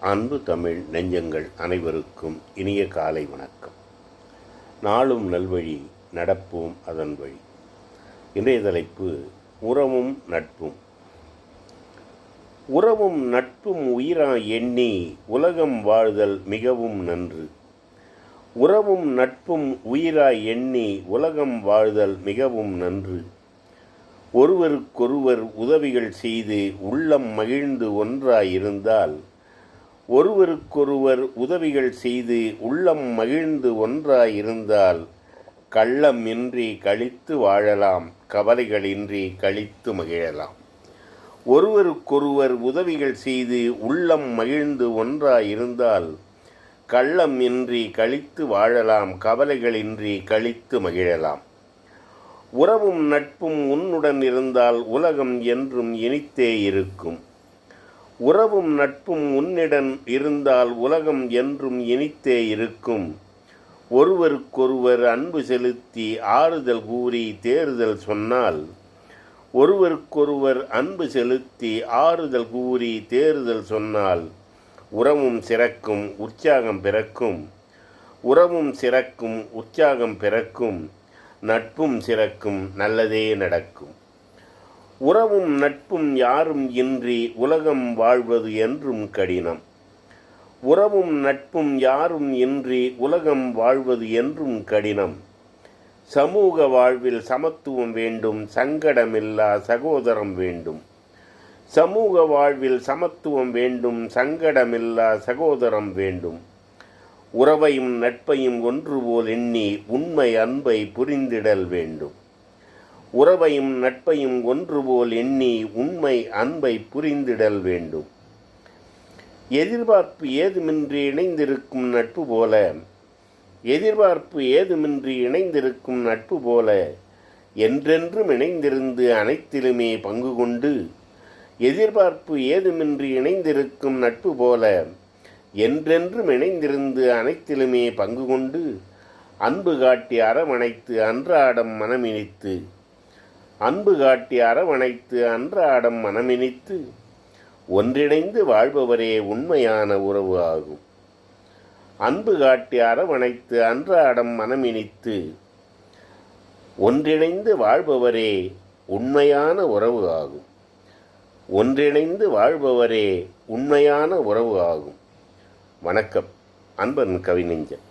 அன்பு தமிழ் நெஞ்சங்கள் அனைவருக்கும் இனிய காலை வணக்கம். நாளும் நல்வழி நடப்போம் அதன் வழி. இன்றைய தலைப்பு உறவும் நட்பும். உறவும் நட்பும் உயிரா எண்ணி உலகம் வாழ்தல் மிகவும் நன்று. உறவும் நட்பும் உயிராய் எண்ணி உலகம் வாழ்தல் மிகவும் நன்று. ஒருவருக்கொருவர் உதவிகள் செய்து உள்ளம் மகிழ்ந்து ஒன்றாயிருந்தால் ஒருவருக்கொருவர் உதவிகள் செய்து உள்ளம் மகிழ்ந்து ஒன்றாயிருந்தால் கள்ளம் இன்றி கழித்து வாழலாம் கவலைகளின்றி கழித்து மகிழலாம். ஒருவருக்கொருவர் உதவிகள் செய்து உள்ளம் மகிழ்ந்து ஒன்றாயிருந்தால் கள்ளம் இன்றி கழித்து வாழலாம் கவலைகளின்றி கழித்து மகிழலாம். உறவும் நட்பும் உன்னுடன் இருந்தால் உலகம் என்றும் இனித்தே இருக்கும். உறவும் நட்பும் உன்னிடம் இருந்தால் உலகம் என்றும் இனித்தே இருக்கும். ஒருவருக்கொருவர் அன்பு செலுத்தி ஆறுதல் கூறி தேறுதல் சொன்னால் ஒருவருக்கொருவர் அன்பு செலுத்தி ஆறுதல் கூறி தேறுதல் சொன்னால் உறவும் சிறக்கும் உற்சாகம் பிறக்கும். உறவும் சிறக்கும் உற்சாகம் பிறக்கும். நட்பும் சிறக்கும் நல்லதே நடக்கும். உறவும் நட்பும் யாரும் இன்றி உலகம் வாழ்வது என்றும் கடினம். உறவும் நட்பும் யாரும் இன்றி உலகம் வாழ்வது என்றும் கடினம். சமூக வாழ்வில் சமத்துவம் வேண்டும் சங்கடமில்லா சகோதரம் வேண்டும். சமூக வாழ்வில் சமத்துவம் வேண்டும் சங்கடமில்லா சகோதரம் வேண்டும். உறவையும் நட்பையும் ஒன்று போல் எண்ணி உண்மை அன்பை புரிந்திடல் வேண்டும். உறவையும் நட்பையும் ஒன்று போல் எண்ணி உண்மை அன்பை புரிந்திடல் வேண்டும். எதிர்பார்ப்பு ஏதுமின்றி இணைந்திருக்கும் நட்பு போல எதிர்பார்ப்பு ஏதுமின்றி இணைந்திருக்கும் நட்பு போல என்றென்றும் இணைந்திருந்து அனைத்திலுமே பங்கு கொண்டு எதிர்பார்ப்பு ஏதுமின்றி இணைந்திருக்கும் நட்பு போல என்றென்றும் இணைந்திருந்து அனைத்திலுமே பங்கு கொண்டு அன்பு காட்டி அரவணைத்து அன்றாடம் மனமினித்து அன்பு காட்டி அரவணைத்து அன்றாடம் மனமினித்து ஒன்றிணைந்து வாழ்பவரே உண்மையான உறவு ஆகும். அன்பு காட்டி அரவணைத்து அன்றாடம் மனமினித்து ஒன்றிணைந்து வாழ்பவரே உண்மையான உறவு ஆகும். ஒன்றிணைந்து வாழ்பவரே உண்மையான உறவு ஆகும். வணக்கம். அன்பன் கவிநெஞ்சன்.